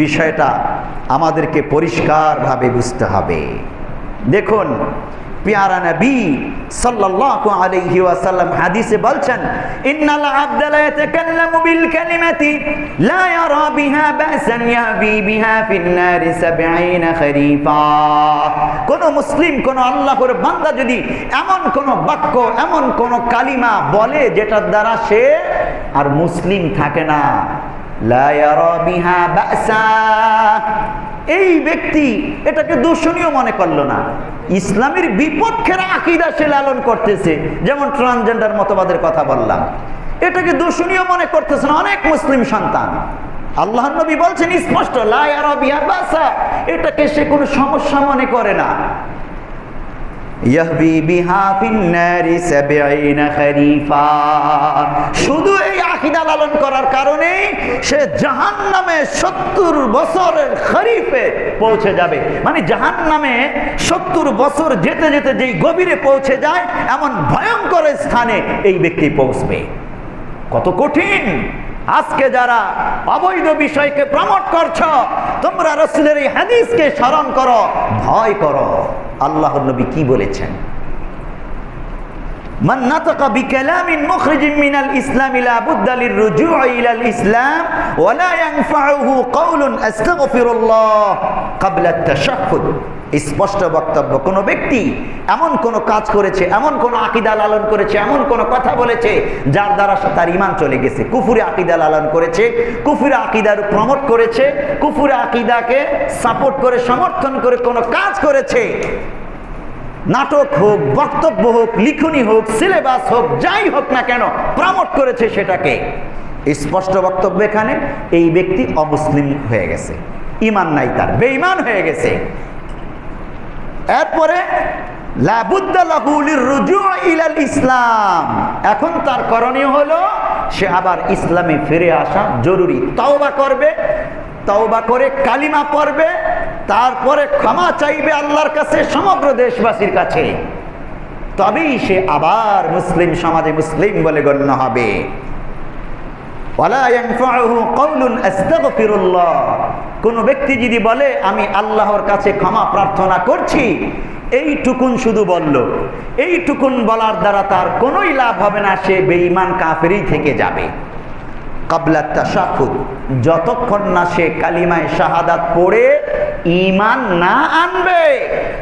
বিষয়টা আমাদেরকে পরিষ্কারভাবে বুঝতে হবে। দেখুন, পেয়ারা নবী সাল্লাল্লাহু আলাইহি ওয়াসাল্লাম হাদিসে বলছেন, ইন্নাল আবদা লা ইয়াতাকাল্লামু বিল কালিমাতি লা ইয়ারা বিহা বাসান ইয়াবি বিহা ফিন নারি 70 খরিফা। কোন মুসলিম, কোন আল্লাহর বান্দা যদি এমন কোন বাক্য, এমন কোন কালিমা বলে, যেটার দ্বারা সে আর মুসলিম থাকে না এই ব্যক্তি এটাকে দূষণীয় মনে করল না। ইসলামের বিপক্ষের আকিদা সে লালন করতেছে, যেমন ট্রান্সজেন্ডার মতবাদের কথা বললাম। এটাকে দূষণীয় মনে করতেছে না অনেক মুসলিম সন্তান। আল্লাহ নবী বলছেন, স্পষ্ট এটাকে সে কোনো সমস্যা মনে করে না। শুধু এই আকীদা লালন করার কারণে সে জাহান্নামে 70 বছরের খরিফে পৌঁছে যাবে। মানে জাহান্নামে 70 বছর যেতে যেতে যেই গভীরে পৌঁছে যায়, এমন ভয়ঙ্কর স্থানে এই ব্যক্তি পৌঁছবে। কত কঠিন। আজকে যারা অবৈধ বিষয়কে প্রমোট করছ, তোমরা রসুলের এই হাদিসকে স্মরণ করো, ভয় করো। আল্লাহ নবী কি বলেছেন? من نطق بكلام مخرج من الإسلام لا بد للرجوع إلى الإسلام ولا ينفعه قول أستغفر الله قبل التشهد স্পষ্ট বক্তব্য কোন ব্যক্তি এমন কোন কাজ করেছে এমন কোন আকিদা লালন করেছে এমন কোন কথা বলেছে যার দ্বারা তার ইমান চলে গেছে কুফুরে আকিদা লালন করেছে কুফুরে আকিদার প্রমোট করেছে কুফুরে আকিদাকে সাপোর্ট করে সমর্থন করে কোন কাজ করেছে নাটক হোক, বক্তব্য হোক, লিখনি হোক, সিলেবাস হোক, যাই হোক না কেন, প্রমোট করেছে সেটাকে। স্পষ্ট বক্তব্য এখানে, এই ব্যক্তি অমুসলিম হয়ে গেছে। ইমান নাই তার, বেঈমান হয়ে গেছে। এরপরে ইসলাম। এখন তার করণীয় হলো, সে আবার ইসলামে ফিরে আসা জরুরি। তওবা করবে, তওবা করে কালিমা পড়বে তারপরে ক্ষমা চাইবে আল্লাহর কাছে সমগ্র দেশবাসীর কাছে। তবেই সে আবার মুসলিম সমাজে মুসলিম বলে গণ্য হবে। কোন ব্যক্তি যদি বলে, আমি আল্লাহর কাছে ক্ষমা প্রার্থনা করছি এইটুকুন শুধু বলল। এইটুকুন বলার দ্বারা তার কোনোই লাভ হবে না, সে বেঈমান কাফেরই থেকে যাবে। কাবলা তাশাহুদ। যতক্ষণ না সে কালিমায় শাহাদাত পড়ে ইমান না আনবে,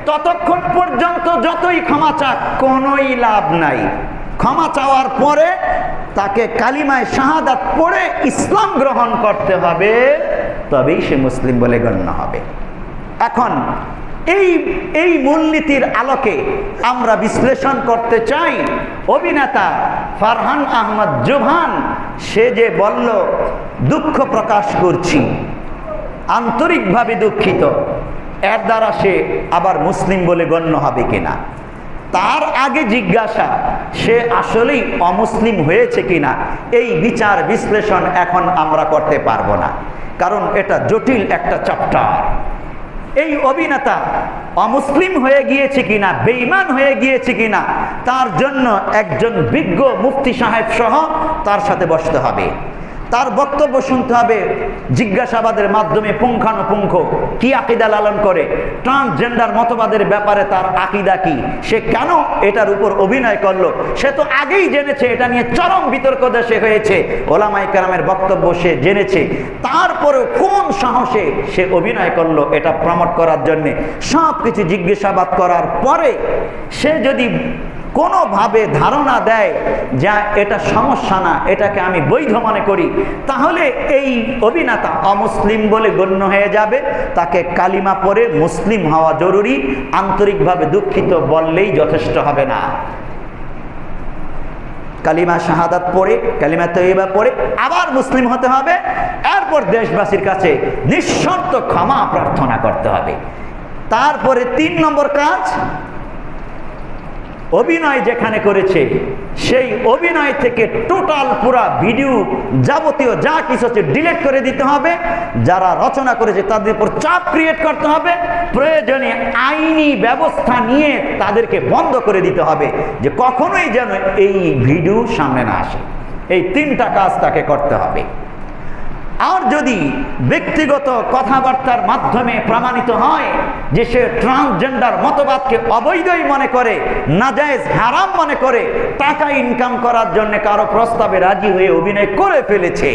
ততক্ষণ পর্যন্ত যতই ক্ষমা চাক, কোনোই লাভ নাই। ক্ষমা চাওয়ার পরে তাকে কালিমায় শাহাদাত পড়ে ইসলাম গ্রহণ করতে হবে, তবেই সে মুসলিম বলে গণ্য হবে। এখন এই এই মূলনীতির আলোকে আমরা বিশ্লেষণ করতে চাই। অভিনেতা ফারহান আহমদ জুভান, সে যে বলল, দুঃখ প্রকাশ করছি, আন্তরিকভাবে দুঃখিত। এর দ্বারা সে আবার মুসলিম বলে গণ্য হবে কিনা? তার আগে জিজ্ঞাসা, সে আসলেই অমুসলিম হয়েছে কিনা? এই বিচার বিশ্লেষণ এখন আমরা করতে পারব না, কারণ এটা জটিল একটা চ্যাপ্টার। এই অভিনেতা অমুসলিম হয়ে গিয়েছে কিনা বেইমান হয়ে গিয়েছে কিনা, তার জন্য একজন বিজ্ঞ মুফতি সাহেব সহ তার সাথে বসতে হবে। তার বক্তব্য শুনতে হবে জিজ্ঞাসাবাদের মাধ্যমে পুঙ্খানুপুঙ্খ। কি আকিদা লালন করে? ট্রান্সজেন্ডার মতবাদের ব্যাপারে তার আকিদা কি? সে কেন এটার উপর অভিনয় করল? সে তো আগেই জেনেছে, এটা নিয়ে চরম বিতর্ক দেশে হয়েছে। ওলামাই কালামের বক্তব্য সে জেনেছে। তারপরেও কোন সাহসে সে অভিনয় করল এটা প্রমোট করার জন্যে? সব কিছু জিজ্ঞাসাবাদ করার পরে সে যদি কোনোভাবে ধারণা দেয় যা এটা সমস্যা না, এটাকে আমি বৈধ মনে করি। তাহলে এই অভিনেতা অমুসলিম বলে গণ্য হয়ে যাবে। তাকে কালিমা পরে মুসলিম হওয়া জরুরি। আন্তরিকভাবে দুঃখিত বললেই যথেষ্ট হবে না। কালিমা শাহাদাত পড়ে, কালিমা তৈবা পড়ে, আবার মুসলিম হতে হবে। এরপর দেশবাসীর কাছে নিঃশর্ত ক্ষমা প্রার্থনা করতে হবে। তারপরে তিন নম্বর কাজ অভিনয় যেখানে করেছে, সেই অভিনয় থেকে টোটাল পুরা ভিডিও যাবতীয় যা কিছু হচ্ছে ডিলেট করে দিতে হবে। যারা রচনা করেছে তাদের উপর চাপ ক্রিয়েট করতে হবে। প্রয়োজনে আইনি ব্যবস্থা নিয়ে তাদেরকে বন্ধ করে দিতে হবে যে কখনোই যেন এই ভিডিও সামনে না আসে। এই তিনটা কাজ তাকে করতে হবে। আর যদি ব্যক্তিগত কথাবার্তার মাধ্যমে প্রমাণিত হয় যে সে ট্রান্সজেন্ডার মতবাদকে অবৈধই মনে করে, নাজায়জ হারাম মনে করে, টাকা ইনকাম করার জন্য কারও প্রস্তাবে রাজি হয়ে অভিনয় করে ফেলেছে,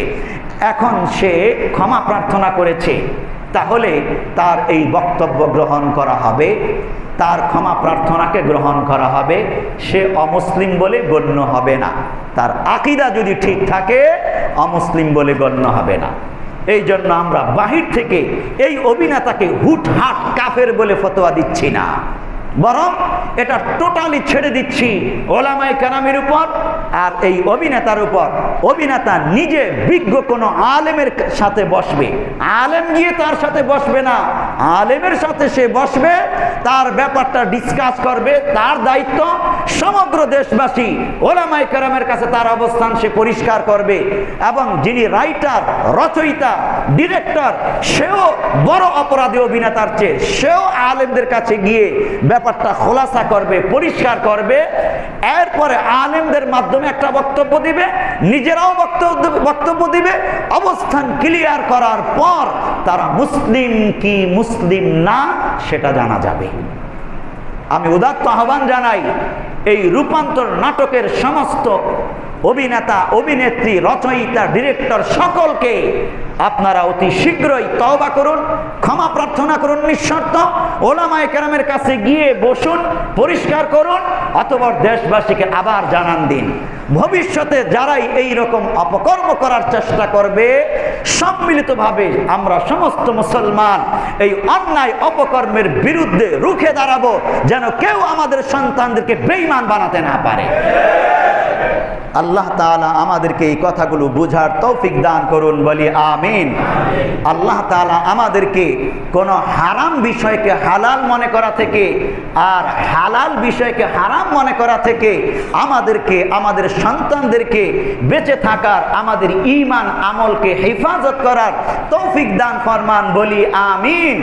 এখন সে ক্ষমা প্রার্থনা করেছে। তাহলে তার এই বক্তব্য গ্রহণ করা হবে, তার ক্ষমা প্রার্থনাকে গ্রহণ করা হবে, সে অমুসলিম বলে গণ্য হবে না। তার আকিদা যদি ঠিক থাকে, অমুসলিম বলে গণ্য হবে না। এই জন্য আমরা বাহির থেকে এই অভিনেতাকে হুটহাট কাফের বলে ফতোয়া দিচ্ছি না। বরং এটা টোটালি ছেড়ে দিচ্ছি ওলামাই কানামের উপর আর এই অভিনেতার উপর। অভিনেতা নিজে বিজ্ঞ কোনো আলেমের সাথে বসবে। আলেম গিয়ে তার সাথে বসবে না। আলেমের সাথে সে বসবে, তার ব্যাপারটা ডিসকাস করবে, তার দায়িত্ব সমগ্র দেশবাসী ওলামাই কারামের কাছে তার অবস্থান সে পরিষ্কার করবে। এবং যিনি রাইটার রচয়িতা ডিরেক্টর সেও বড় অপরাধী অভিনেতার চেয়ে সেও আলেমদের কাছে গিয়ে ব্যাপারটা খোলাসা করবে, পরিষ্কার করবে। এরপরে আলেমদের মাধ্যমে একটা বক্তব্য দিবে, নিজেরাও বক্তব্য বক্তব্য দিবে। অবস্থান ক্লিয়ার করার পর তারা মুসলিম কি মুসলিম না সেটা জানা যাবে। আমি উদাত্ত আহ্বান জানাই এই রূপান্তর নাটকের সমস্ত অভিনেতা অভিনেত্রী রচয়িতা ডিরেক্টর সকলকে আপনারা অতি শীঘ্রই তওবা করুন, ক্ষমা প্রার্থনা করুন নিঃশর্ত, ওলামায় কেরামের কাছে গিয়ে বসুন, পরিষ্কার করুন, অতপর দেশবাসীকে আবার জানান দিন। ভবিষ্যতে যারাই এই রকম অপকর্ম করার চেষ্টা করবে, সম্মিলিতভাবে আমরা সমস্ত মুসলমান এই অন্যায় অপকর্মের বিরুদ্ধে রুখে দাঁড়াবো, যেন কেউ আমাদের সন্তানদেরকে বেইমান বানাতে না পারে। আল্লাহ তাআলা আমাদেরকে এই কথাগুলো বুঝার তৌফিক দান করুন, বলি আমিন। আল্লাহ তালা আমাদেরকে কোনো হারাম বিষয়কে হালাল মনে করা থেকে আর হালাল বিষয়কে হারাম মনে করা থেকে আমাদেরকে, আমাদের সন্তানদেরকে বেঁচে থাকার, আমাদের ইমান আমলকে হেফাজত করার তৌফিক দান ফরমান বলি আমিন।